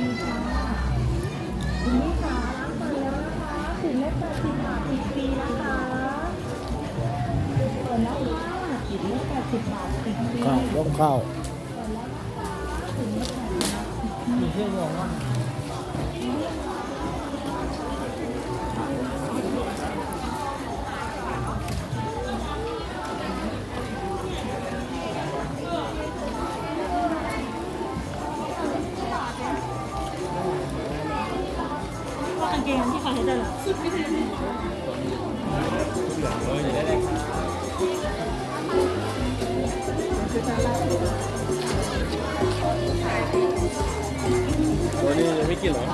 คุณนี่ค่ะร้านเปิดแล้วนะคะถึงเล็กแปดสิบบาทฟรีๆนะคะเปิดแล้วค่ะถึงเล็กแปดสิบบาทฟรีข้าวต้มข้าวมีเชื่อมว่า กางเกงที่ขาให้ได้หรอเอออยู่ได้ได้ครับวันนี้ยังไม่กินเหรอ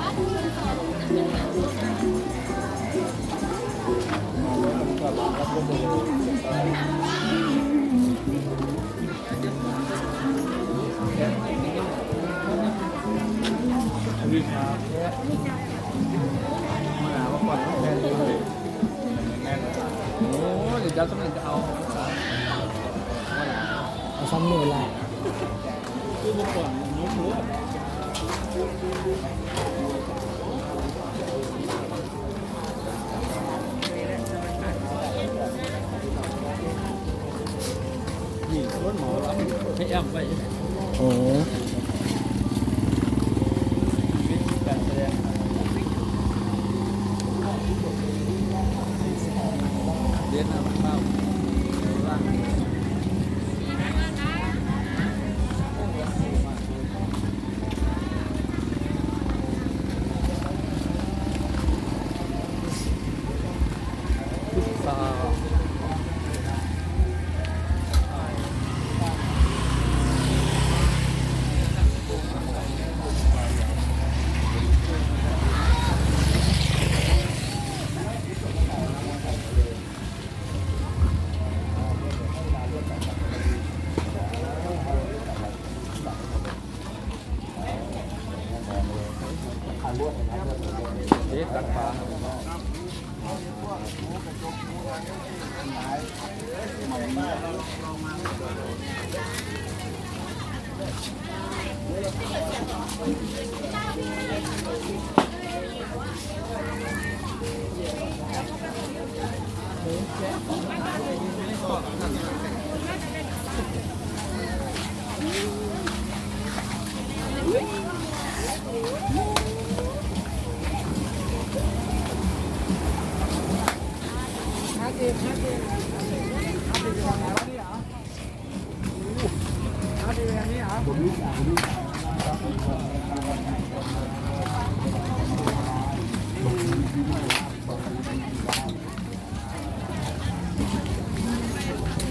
เดี๋ยวจะสมัยจะเอาเอาซ้ำนี่แหละคือเมื่อก่อนน้องรู้นี่รถหมอรับให้แอมไปโอ้ พุ น้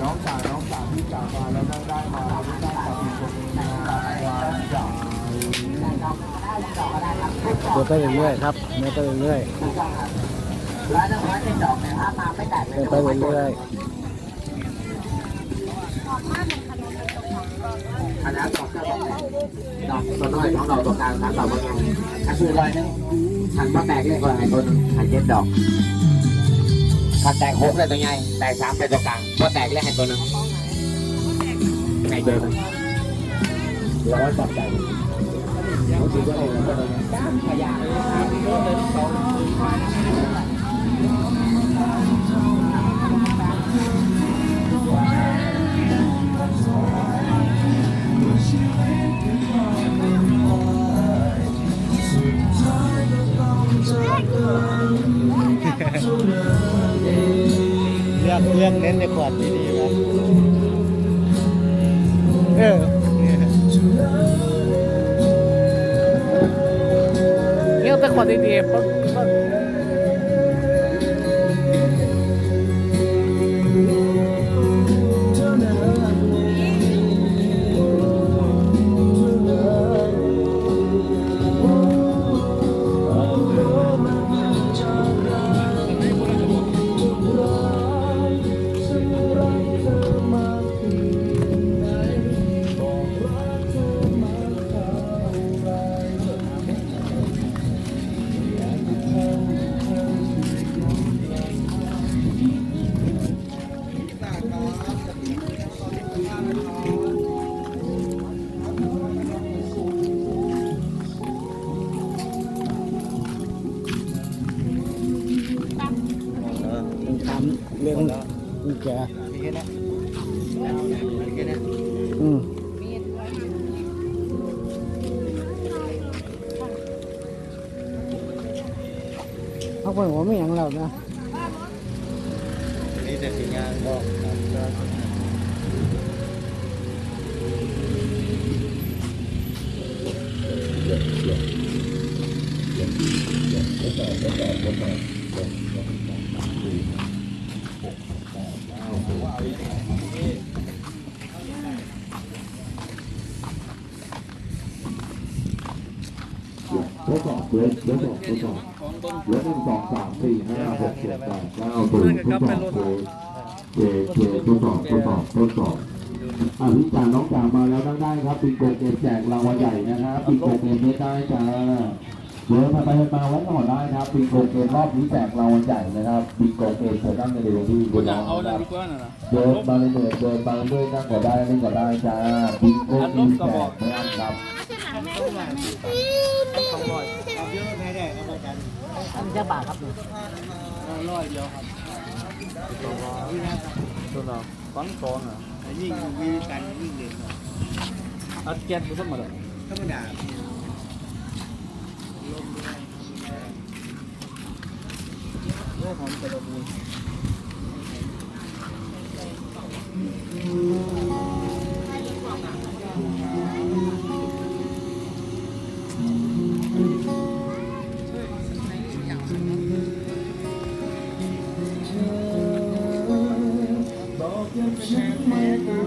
องสาวน้องสาวที่จากมาแล้วนั่งได้มาไม่ได้กับอีกคนนึงนะครับจาก เดินไปเรื่อยๆครับเดินไปเรื่อย ร้านน้ำมันเป็นดอกแต่ถ้ามาไม่แตกๆเลเดิยนไปเรื่อยอันนั้นดอกเสื้อดอกดอกตัวน้อยของดอกตรงกลางทั้งดอกมันยังอันคือรอยนึงหันมาแตกเลยก่อนไอ้ตันึงหันเจ็ดดอกถ้าแตกหกเลยตัวใหญ่แตกสามเป็นตัวกลางพอแตกเลยให้ตัวนึงไงเบอร์มันแล้วก็จับใจรู้สึกว่าอะไรนะจ้ามขยะๆเน้นในขวดดีๆครับเออเลือกแต่ขวดดีๆปั๊บ เขาเป็นหัวไม่หยังเรานะนี่แต่สีงานบอกท ดสอบเวททดสอบทดสอบหนึ่งสองสามสี่ห้าหกเจ็ดแปดเก้าสิบทดสอบเวทเจเจทดสอบทดสอบทดสอบอ่าพี่จ่าน้องจ่ามาแล้วนั่งได้ครับปิงโกเกมแจกรางวัลใหญ่นะครับปิงโกเกมไม่ได้จ้าเดินมาไปมาไว้ก่อนได้ครับปิงโกเกมรอบนี้แจกรางวัลใหญ่นะครับปิงโกเกมเชิญนั่งในเรือที่คุณน้องครับเดินมาเลยเดินเดินมาเรื่อยนั่งก็ได้เล่นก็ได้จ้าปิงโกเกมแจกไม่อั้นครับ อันจะบาทครับร้อยเดียวครับตัวเราฟังสองอะยิ่งมีกันยิ่งเด่นอัดแก๊สไปสักมาเลยธรรมดาโอ้หอมกระดก เ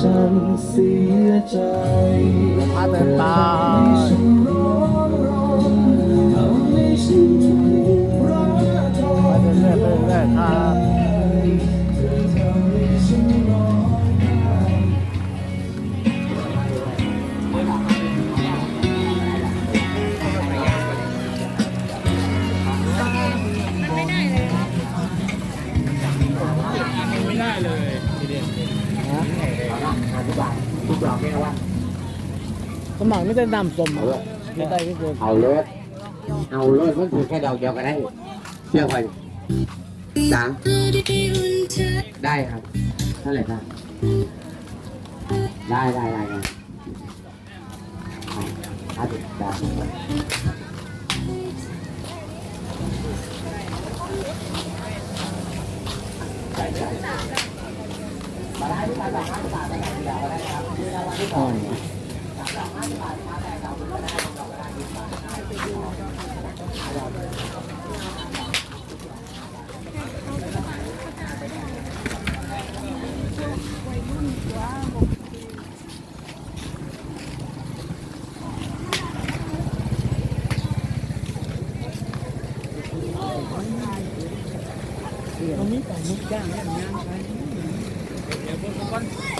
ฉันเสียใจ สมัครไม่ได้นำสมไม่ได้ที่สุดเอารถเอารถมันถือแค่ดอกเดียวก็ได้เชื่อใครสามได้ครับเท่าไหร่ครับได้ได้ได้ได้ครับได้มา ได้ที่มาจากห้าสิบบาทได้ครับเดี๋ยวได้ครับอ่อน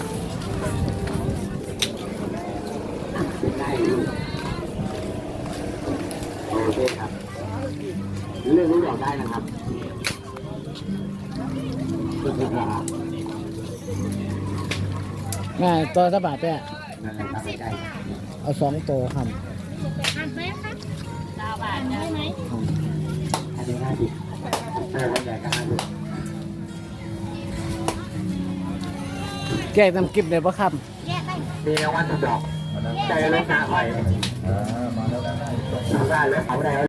แม่ตัวสบาทแม่นั่นแหละครับใกล้เอาสองตัวครับอันไหมคะดาวบาทได้ไหมๆอันนี้ห้าสิบเออวันใหญ่ก็ห้าสิบแกงน้ำกิบเลยปะครับแยกได้มีรางวัลทุกดอก ใจรถนาคอยได้แล้วเขาได้